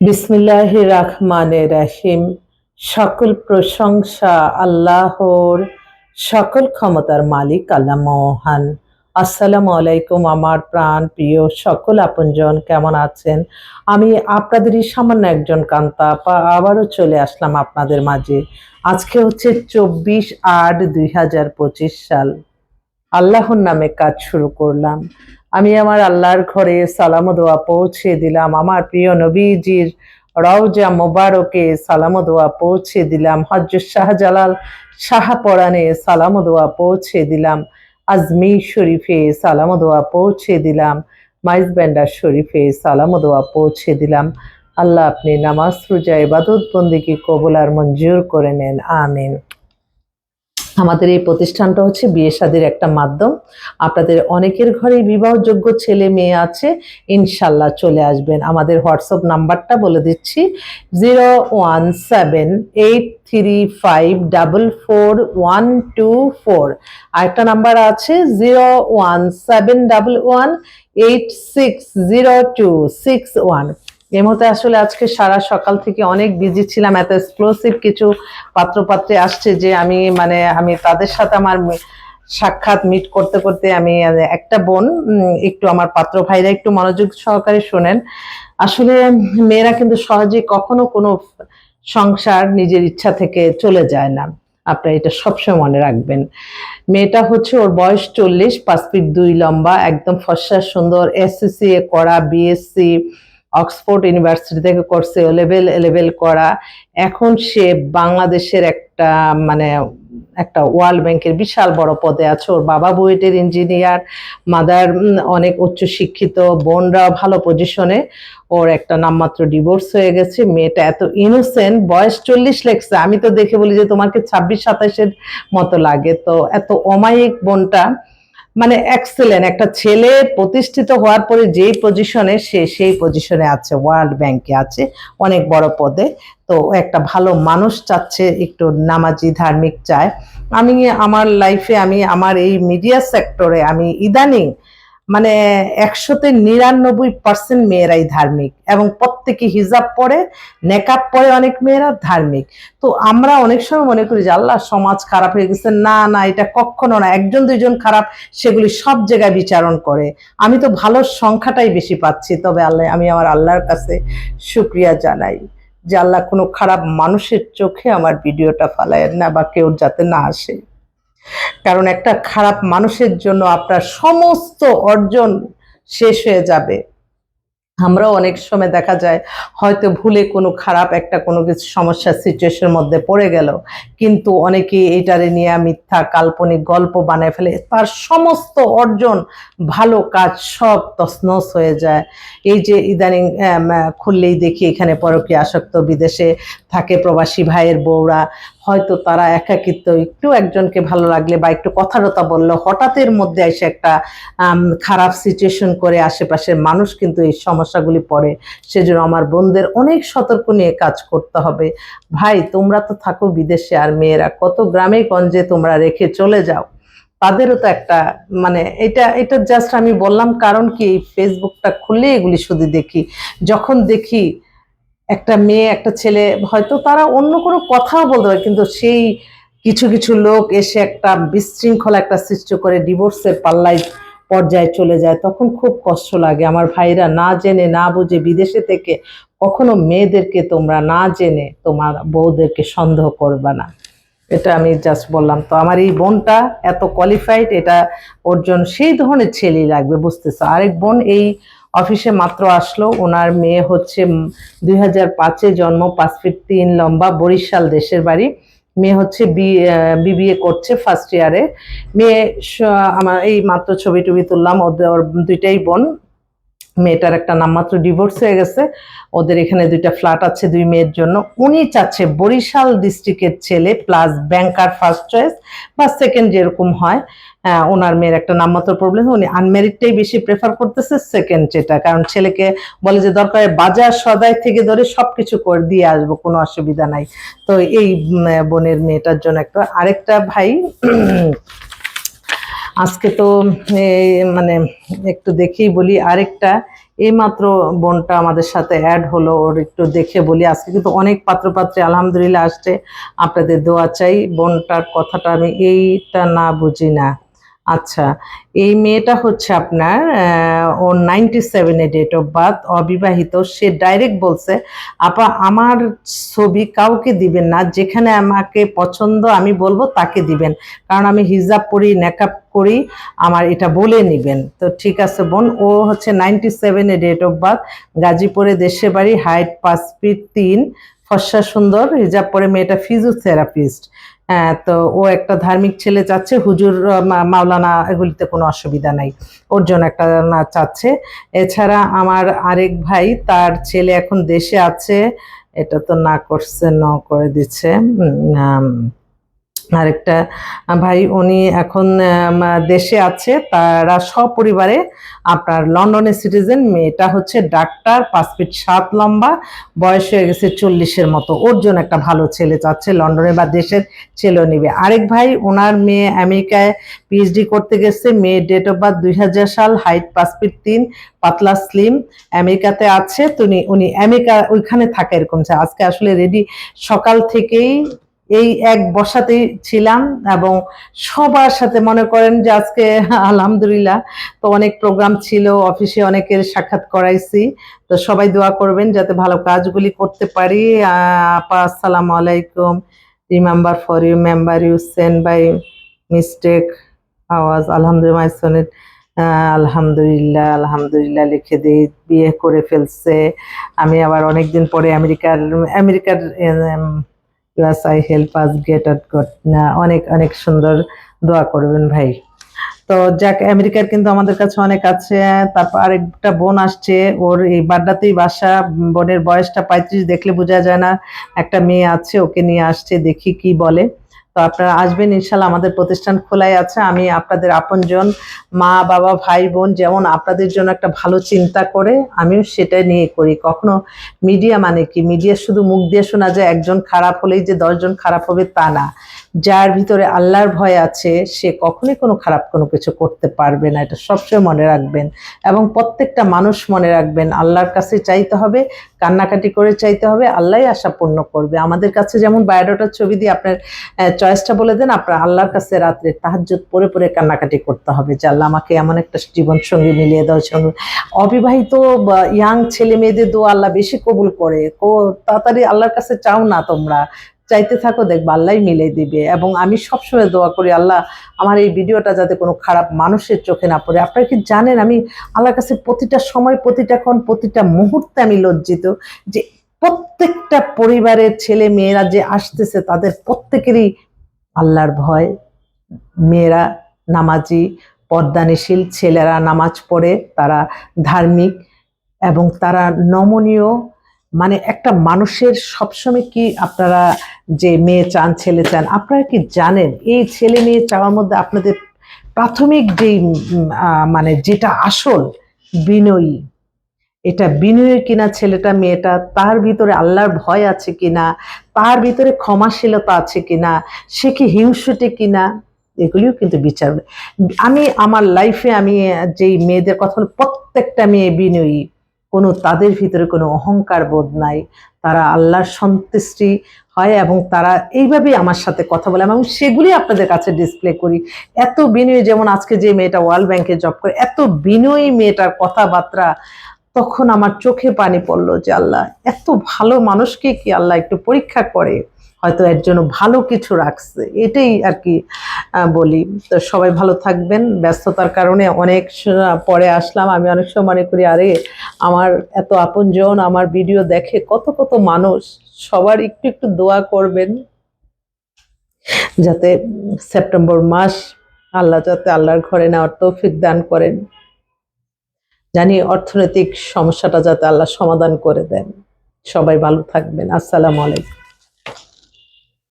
বিসমিল্লাহ রহমানে রাহিম। সকল প্রশংসা আল্লাহর, সকল ক্ষমতার মালিক আল্লাহ মহান। আসসালামু আলাইকুম আমার প্রাণ প্রিয় সকল আপনজন, কেমন আছেন? আমি আপনাদেরই সামান্য একজন কান্তা আপা আবারও চলে আসলাম আপনাদের মাঝে। আজকে হচ্ছে চব্বিশ আট দুই সাল। আল্লাহর নামে কাজ শুরু করলাম। আমি আমার আল্লাহর ঘরে সালাম দোয়া পৌঁছে দিলাম। আমার প্রিয় নবীজির রওজা মোবারকে সালাম দোয়া পৌঁছে দিলাম। হজরত শাহজালাল শাহপরানে সালাম দোয়া পৌঁছে দিলাম। আজমির শরীফে সালাম দোয়া পৌঁছে দিলাম। মাইজ ব্যান্ডার শরীফে সালাম দোয়া পৌঁছে দিলাম। আল্লাহ আপনি নামাজ রোজা ইবাদত বন্দিকে কবুল আর মঞ্জুর করে নেন। আমিন। আমাদের এই প্রতিষ্ঠানটা হচ্ছে বিয়ে শাদির একটা মাধ্যম। আপনাদের অনেকের ঘরেই বিবাহযোগ্য ছেলে মেয়ে আছে, ইনশাল্লাহ চলে আসবেন। আমাদের হোয়াটসঅ্যাপ নাম্বারটা বলে দিচ্ছি, zero one seven eight three five double four one two four. আরেকটা নাম্বার আছে, zero one seven double one eight six zero two six one. এর মধ্যে আসলে আজকে সারা সকাল থেকে অনেক বিজি ছিলাম, এত এক্সপ্লোসিভ কিছু পাত্রপাত্রে আসছে যে আমি মানে আমি তাদের সাথে আমার সাক্ষাৎ মিট করতে করতে আমি একটা বোন একটু আমার পাত্র ভাইরা একটু মনোযোগ সহকারে শোনেন। আসলে মেয়েরা কিন্তু সহজে কখনো কোনো সংসার নিজের ইচ্ছা থেকে চলে যায় না। আপনারা এটা সবসময় মনে রাখবেন। মেয়েটা হচ্ছে ওর বয়স চল্লিশ, পাঁচ ফিট দুই লম্বা, একদম ফর্সা, সুন্দর এসএসসি এ করা বিএসসি অক্সফোর্ড ইউনিভার্সিটি থেকে করছে লেভেল লেভেল করা। এখন সে বাংলাদেশের একটা মানে একটা ওয়ার্ল্ড ব্যাংকের বিশাল বড় পদে আছে। ওর বাবা বুয়েটের ইঞ্জিনিয়ার মাদার অনেক উচ্চ শিক্ষিত বোনরাও ভালো পজিশনে ওর একটা নামমাত্র ডিভোর্স হয়ে গেছে। মেয়েটা এত ইনোসেন্ট বয়স চল্লিশ লেখছে আমি তো দেখে বলি যে তোমাকে ছাব্বিশ সাতাশের মতো লাগে। তো এত অমায়িক বোনটা মানে এক্সেলেন্ট একটা ছেলে প্রতিষ্ঠিত হওয়ার পরে যেই পজিশনে সে সেই পজিশনে আছে ওয়ার্ল্ড ব্যাংকে আছে, অনেক বড় পদে। তো একটা ভালো মানুষ চাচ্ছে, একটু নামাজি, ধার্মিক চায়। আমি আমার লাইফে আমি আমার এই মিডিয়া সেক্টরে আমি ইদানিং মানে একশোতে নিরানব্বই পার্সেন্ট মেয়েরাই ধার্মিক এবং প্রত্যেকে হিজাব পরে নেকাব পরে অনেক মেয়েরা ধার্মিক। তো আমরা অনেক সময় মনে করি যে, আল্লাহ, সমাজ খারাপ হয়ে গেছে। না না, এটা কখনো না। একজন, দুইজন খারাপ, সেগুলি সব জায়গায় বিচারণ করে। আমি তো ভালো সংখ্যাটাই বেশি পাচ্ছি, তবে আল্লাহ, আমি আমার আল্লাহর কাছে শুক্রিয়া জানাই যে, আল্লাহ, কোনো খারাপ মানুষের চোখে আমার ভিডিওটা ফালায় না বা কেউ যাতে না আসে। কারণ একটা খারাপ মানুষের জন্য আপনার সমস্ত অর্জন শেষ হয়ে যাবে। আমরাও অনেক সময় দেখা যায়, হয়তো ভুলে কোনো খারাপ একটা কোনো কিছু সমস্যার সিচুয়েশনের মধ্যে পড়ে গেল, কিন্তু অনেকে এটারে নিয়ে মিথ্যা, কাল্পনিক গল্প বানায় ফেলে, তার সমস্ত অর্জন ভালো কাজ সব তছনছ হয়ে যায়। এই যে ইদানিং খুললেই দেখি এখানে পরকে আসক্ত বিদেশে থাকে প্রবাসী ভাইয়ের বউরা, হয়তো তারা একাকিত্ব, একটু একজনকে ভালো লাগলে বা একটু কথা টথা বলল হঠাৎের মধ্যে এসে একটা খারাপ সিচুয়েশন করে আশেপাশের মানুষ কিন্তু এই সমস্যাগুলি পড়ে, সেজন্য আমার বোনদের অনেক সতর্ক নিয়ে কাজ করতে হবে। ভাই, তোমরা তো থাকো বিদেশে আর মেয়েরা, কত গ্রামে গঞ্জে তোমরা রেখে চলে যাও। তাদেরও তো একটা মানে এটা এটা জাস্ট আমি বললাম কারণ কি, এই ফেসবুকটা খুললে এগুলি শুধু দেখি। যখন দেখি একটা মেয়ে, একটা ছেলে, হয়তো তারা অন্য কোনো কথাও বলতে পারে, কিন্তু সেই কিছু কিছু লোক এসে একটা বিশৃঙ্খলা একটা সৃষ্টি করে ডিভোর্সের পাল্লায় পর্যায়ে চলে যায়, তখন খুব কষ্ট লাগে। আমার ভাইরা না জেনে, না বুঝে বিদেশে থেকে কখনো মেয়েদেরকে তোমরা না জেনে তোমার বউদেরকে সন্দেহ করবে না। এটা আমি জাস্ট বললাম। তো আমার এই বোনটা এত কোয়ালিফাইড এটা ওর জন্য সেই ধরনের ছেলেই লাগবে, বুঝতেছো? আরেক বোন এই অফিসে মাত্র আসলো, ওনার মেয়ে হচ্ছে দুই হাজার পাঁচে জন্ম, পাঁচ ফিট তিন লম্বা, বরিশাল দেশের বাড়ি। মেয়ে হচ্ছে বিবিএ করছে ফার্স্ট ইয়ারে মেয়ে আমার এই মাত্র ছবি টবি তুললাম, ওদের দুইটাই বোন। মেয়েটার একটা নামমাত্র ডিভোর্স হয়ে গেছে। ওদের এখানে দুইটা ফ্ল্যাট আছে দুই মেয়ের জন্য। উনি চাচ্ছে বরিশাল ডিস্ট্রিক্টের ছেলে প্লাস ব্যাংকার ফার্স্ট চয়েস বা সেকেন্ড যেরকম হয় ওনার মেয়ের একটা নামমাত্র প্রবলেম উনি আনমেরিডটাই বেশি প্রেফার করতেছে সেকেন্ড যেটা। কারণ ছেলেকে বলে যে, দরকার বাজার সদাই থেকে ধরে সব কিছু করে দিয়ে আসব, কোনো অসুবিধা নাই। তো এই বোনের মেয়েটার জন্য একটা আরেকটা ভাই আজকে তো মানে একটু দেখেই বলি, আরেকটা, এইমাত্র বোনটা আমাদের সাথে অ্যাড হলো, ওর একটু দেখে বলি। আজকে কিন্তু অনেক পাত্রপাত্রী আলহামদুলিল্লাহ আসছে। আপনাদের দোয়া চাই, বোনটার কথাটা আমি এইটা না বুঝি না। আচ্ছা এই মেয়েটা হচ্ছে আপনার ওর নাইনটি সেভেনে ডেট অফ বার্থ অবিবাহিত, সে ডাইরেক্ট বলছে, আপা, আমার ছবি কাউকে দিবেন না, যেখানে আমাকে পছন্দ আমি বলব তাকে দিবেন। কারণ আমি হিজাব পরি নেকআপ করি, আমার এটা বলে নিবেন। তো ঠিক আছে বোন, ও হচ্ছে নাইনটি সেভেনে ডেট অফ বার্থ গাজীপুরে দেশে বাড়ি হাইট পাঁচ ফিট তিন ফর্সা সুন্দর, হিজাব পরে মেয়েটা ফিজিওথেরাপিস্ট তো ও একটা ধার্মিক ছেলে চাচ্ছে, হুজুর মাওলানা এগুলিতে কোনো অসুবিধা নাই। ওর জন্য একটা না চাচ্ছে। এছাড়া আমার আরেক ভাই, তার ছেলে এখন দেশে আছে। এটা তো না করছে, ন করে দিচ্ছে। আরেকটা ভাই, উনি এখন দেশে আছে। তারা সপরিবারে আপনার লন্ডনের সিটিজেন, মেয়েটা হচ্ছে ডাক্তার, পাঁচ ফিট সাত লম্বা, বয়স হয়ে গেছে চল্লিশের মতো। ওর জন্য একটা ভালো ছেলে চাচ্ছে, লন্ডনে বা দেশের ছেলেও নিবে। আরেক ভাই ওনার মেয়ে আমেরিকায় পিএইচডি করতে গেছে মেয়ে ডেট অফ বার্থ দুই হাজার সাল হাইট পাঁচ ফিট তিন, পাতলা স্লিম আমেরিকাতে আছে। তো উনি আমেরিকা ওইখানে থাকে এরকম। আজকে আসলে রেডি সকাল থেকেই এই এক বসাতেই ছিলাম এবং সবার সাথে মনে করেন যে আজকে আলহামদুলিল্লাহ তো অনেক প্রোগ্রাম ছিল অফিসে অনেকের সাক্ষাৎ করাইছি। তো সবাই দোয়া করবেন যাতে ভালো কাজগুলি করতে পারি। আপা, আসসালামু আলাইকুম। Remember for you member you send by mistake আওয়াজ, আলহামদুলিল্লাহ আলহামদুলিল্লাহ আলহামদুলিল্লাহ লিখে দিই, বিয়ে করে ফেলছে। আমি আবার অনেকদিন পরে আমেরিকার আমেরিকার plus I help us get at got অনেক অনেক সুন্দর দোয়া করবেন ভাই। তো যাক, আমেরিকার কিন্তু আমাদের কাছে অনেক আছে। তারপর আরেকটা বোন আসছে। ওর এই বাড্ডাতেই বাসা। বোনের বয়সটা পঁয়ত্রিশ দেখলে বোঝা যায় না। একটা মেয়ে আছে, ওকে নিয়ে আসছে, দেখি কি বলে। তো আপনারা আসবেন, ইনশাল্লাহ আমাদের প্রতিষ্ঠান খোলাই আছে। আমি আপনাদের আপনজন, মা, বাবা, ভাই, বোন যেমন আপনাদের জন্য একটা ভালো চিন্তা করে, আমিও সেটাই নিয়ে করি। কখনো মিডিয়া মানে কি? মিডিয়া শুধু মুখ দিয়ে শোনা যায়, একজন খারাপ হলেই যে দশজন খারাপ হবে তা না। যার ভিতরে আল্লাহর ভয় আছে, সে কখনোই কোনো খারাপ কোনো কিছু করতে পারবে না। এটা সবসময় মনে রাখবেন। এবং প্রত্যেকটা মানুষ মনে রাখবেন, আল্লাহর কাছে চাইতে হবে, কান্নাকাটি করে চাইতে হবে, আল্লাহই আশা পূর্ণ করবে। আমাদের কাছে যেমন বায়োডাটার ছবি দিয়ে আপনার চয়েসটা বলে দেন, আপনার আল্লাহর কাছে রাত্রে তাহাজ্জুদ পরে পরে কান্নাকাটি করতে হবে যে আল্লাহ আমাকে এমন একটা জীবন সঙ্গী মিলিয়ে সঙ্গে অবিবাহিত ইয়াং ছেলে মেয়েদের দোয়া আল্লাহ বেশি কবুল করে। তাড়াতাড়ি আল্লাহর কাছে চাও না তোমরা। চাইতে থাকো, দেখবা আল্লাহ মিলে দিবে। এবং আমি সবসময় দোয়া করি, আল্লাহ আমার এই ভিডিওটা যাতে কোনো খারাপ মানুষের চোখে না পড়ে। আপনারা কি জানেন, আমি আল্লাহর কাছে প্রতিটা সময়, প্রতিটা ক্ষণ, প্রতিটা মুহূর্তে আমি লজ্জিত যে প্রত্যেকটা পরিবারের ছেলে মেয়েরা যে আসতেছে, তাদের প্রত্যেকেরই আল্লাহর ভয়। মেয়েরা নামাজি পদ্মানিশীল ছেলেরা নামাজ পড়ে, তারা ধার্মিক এবং তারা নমনীয় মানে একটা মানুষের সবসময় কি আপনারা যে মেয়ে চান, ছেলে চান, আপনারা কি জানেন? এই ছেলে মেয়ে চাওয়ার মধ্যে আপনাদের প্রাথমিক যেই মানে যেটা আসল বিনয়ী, এটা বিনয়ী কিনা ছেলেটা, মেয়েটা, তার ভিতরে আল্লাহর ভয় আছে কিনা, তার ভিতরে ক্ষমাশীলতা আছে কিনা, সে কি হিংসুটে কিনা, এগুলিও কিন্তু বিচার। আমি, আমার লাইফে আমি যেই মেয়েদের কথা প্রত্যেকটা মেয়ে বিনয়ী। কোনো তাদের ভিতরে কোনো অহংকার বোধ নাই। তারা আল্লাহর সন্তুষ্টি হয় এবং তারা এইভাবেই আমার সাথে কথা বলে এবং সেগুলি আপনাদের কাছে ডিসপ্লে করি। এত বিনয়ী যেমন আজকে যে মেয়েটা ওয়ার্ল্ড ব্যাংকে জব করে, এত বিনয়ী মেয়েটার কথাবার্তা, তখন আমার চোখে পানি পড়ল যে আল্লাহ, এত ভালো মানুষকে কি আল্লাহ একটু পরীক্ষা করে? হয়তো এর জন্য ভালো কিছু রাখছে। এটাই আর কি বলি। তো সবাই ভালো থাকবেন। ব্যস্ততার কারণে অনেক পরে আসলাম। আমি অনেক সময় মনে করি, আরে, আমার এত আপনজন, আমার ভিডিও দেখে কত কত মানুষ, সবার একটু একটু দোয়া করবেন যাতে সেপ্টেম্বর মাস আল্লাহ, যাতে আল্লাহর ঘরে নেওয়ার তৌফিক দান করেন। জানি অর্থনৈতিক সমস্যাটা যাতে আল্লাহ সমাধান করে দেন। সবাই ভালো থাকবেন। আসসালামু আলাইকুম।